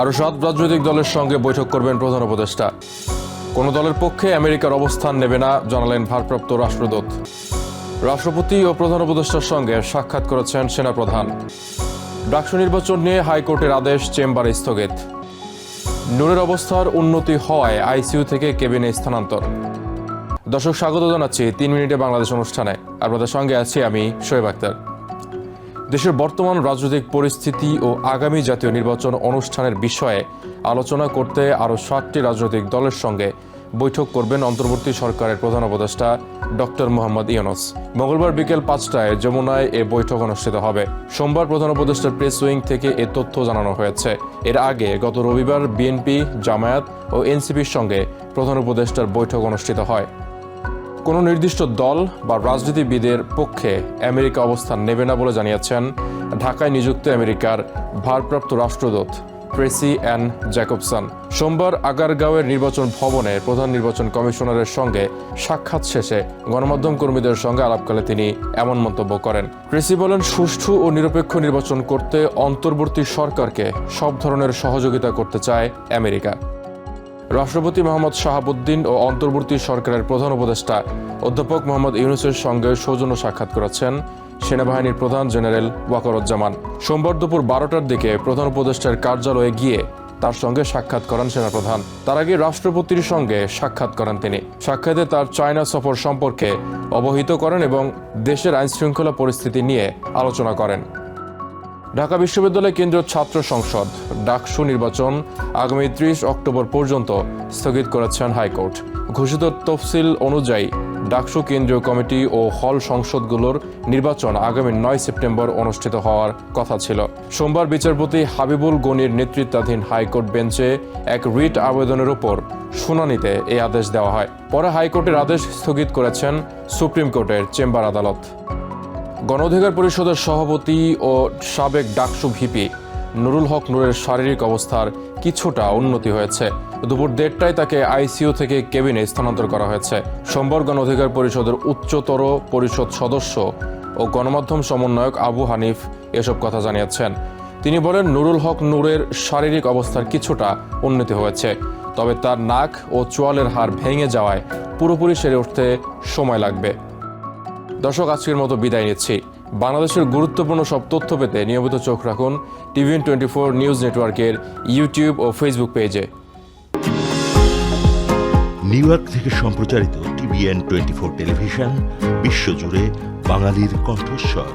আরও সাত রাজনৈতিক দলের সঙ্গে বৈঠক করবেন প্রধান উপদেষ্টা। কোনো দলের পক্ষে আমেরিকার অবস্থান নেবে না, জানালেন ভারপ্রাপ্ত রাষ্ট্রদূত। রাষ্ট্রপতি ও প্রধান উপদেষ্টার সঙ্গে সাক্ষাৎ করেছেন সেনাপ্রধান। ডাকসু নির্বাচন নিয়ে হাইকোর্টের আদেশ চেম্বারে স্থগিত। নূরের অবস্থার উন্নতি হওয়ায় আইসিইউ থেকে কেবিনে স্থানান্তর। দর্শক, স্বাগত জানাচ্ছি তিন মিনিটে বাংলাদেশ অনুষ্ঠানে। আপনাদের সঙ্গে আছি আমি, শোয়েব আক্তার। দেশের বর্তমান রাজনৈতিক পরিস্থিতি ও আগামী জাতীয় নির্বাচন অনুষ্ঠানের বিষয়ে আলোচনা করতে আরও সাতটি রাজনৈতিক দলের সঙ্গে বৈঠক করবেন অন্তর্বর্তী সরকারের প্রধান উপদেষ্টা ডক্টর মোহাম্মদ ইউনুস। মঙ্গলবার বিকেল পাঁচটায় যমুনায় এ বৈঠক অনুষ্ঠিত হবে। সোমবার প্রধান উপদেষ্টার প্রেস উইং থেকে এ তথ্য জানানো হয়েছে। এর আগে গত রবিবার বিএনপি, জামায়াত ও এনসিপির সঙ্গে প্রধান উপদেষ্টার বৈঠক অনুষ্ঠিত হয়। কোনো নির্দিষ্ট দল বা রাজনীতিবিদের পক্ষে আমেরিকা অবস্থান নেবে না বলে জানিয়েছেন ঢাকায় নিযুক্ত আমেরিকার ভারপ্রাপ্ত রাষ্ট্রদূত প্রেসি অ্যান জ্যাকবসন। সোমবার আগারগাঁওয়ের নির্বাচন ভবনে প্রধান নির্বাচন কমিশনারের সঙ্গে সাক্ষাৎ শেষে গণমাধ্যম কর্মীদের সঙ্গে আলাপকালে তিনি এমন মন্তব্য করেন। প্রেসি বলেন, সুষ্ঠু ও নিরপেক্ষ নির্বাচন করতে অন্তর্বর্তী সরকারকে সব ধরনের সহযোগিতা করতে চায় আমেরিকা। রাষ্ট্রপতি মোহাম্মদ শাহাবুদ্দিন ও অন্তর্বর্তী সরকারের প্রধান উপদেষ্টা অধ্যাপক মোহাম্মদ ইউনুসের সঙ্গে সৌজন্য সাক্ষাৎ করেছেন সেনাবাহিনীর প্রধান জেনারেল ওয়াকরুজ্জামান। সোমবার দুপুর বারোটার দিকে প্রধান উপদেষ্টার কার্যালয়ে গিয়ে তার সঙ্গে সাক্ষাৎ করেন সেনাপ্রধান। তার আগে রাষ্ট্রপতির সঙ্গে সাক্ষাৎ করেন তিনি। সাক্ষাতে তার চায়না সফর সম্পর্কে অবহিত করেন এবং দেশের আইনশৃঙ্খলা পরিস্থিতি নিয়ে আলোচনা করেন। ঢাকা বিশ্ববিদ্যালয় কেন্দ্রীয় ছাত্র সংসদ ডাকসু নির্বাচন আগামী ত্রিশ অক্টোবর পর্যন্ত স্থগিত করেছেন হাইকোর্ট। ঘোষিত তফসিল অনুযায়ী ডাকসু কেন্দ্রীয় কমিটি ও হল সংসদগুলোর নির্বাচন আগামী নয় সেপ্টেম্বর অনুষ্ঠিত হওয়ার কথা ছিল। সোমবার বিচারপতি হাবিবুল গনির নেতৃত্বাধীন হাইকোর্ট বেঞ্চে এক রিট আবেদনের উপর শুনানিতে এই আদেশ দেওয়া হয়। পরে হাইকোর্টের আদেশ স্থগিত করেছেন সুপ্রিম কোর্টের চেম্বার আদালত। গণ অধিকার পরিষদের সভাপতি ও সাবেক ডাকসু ভিপি নুরুল হক নুরের শারীরিক অবস্থার কিছুটা উন্নতি হয়েছে। দুপুর দেড়টায় তাকে আইসিইউ থেকে কেবিনে স্থানান্তর করা হয়েছে। সোমবার গণ অধিকার পরিষদের উচ্চতর পরিষদ সদস্য ও গণমাধ্যম সমন্বয়ক আবু হানিফ এসব কথা জানিয়েছেন। তিনি বলেন, নুরুল হক নূরের শারীরিক অবস্থার কিছুটা উন্নতি হয়েছে, তবে তার নাক ও চোয়ালের হাড় ভেঙে যাওয়ায় পুরোপুরি সেরে উঠতে সময় লাগবে। দর্শক, আজকের মতো বিদায় নিচ্ছি। বাংলাদেশের গুরুত্বপূর্ণ সব তথ্য পেতে নিয়মিত চোখ রাখুন টিভিএন টোয়েন্টি ফোর নিউজ নেটওয়ার্কের ইউটিউব ও ফেসবুক পেজে। নিউ ইয়র্ক থেকে সম্প্রচারিত টিভিএন টোয়েন্টি ফোর টেলিভিশন, বিশ্বজুড়ে বাঙালির কণ্ঠস্বর।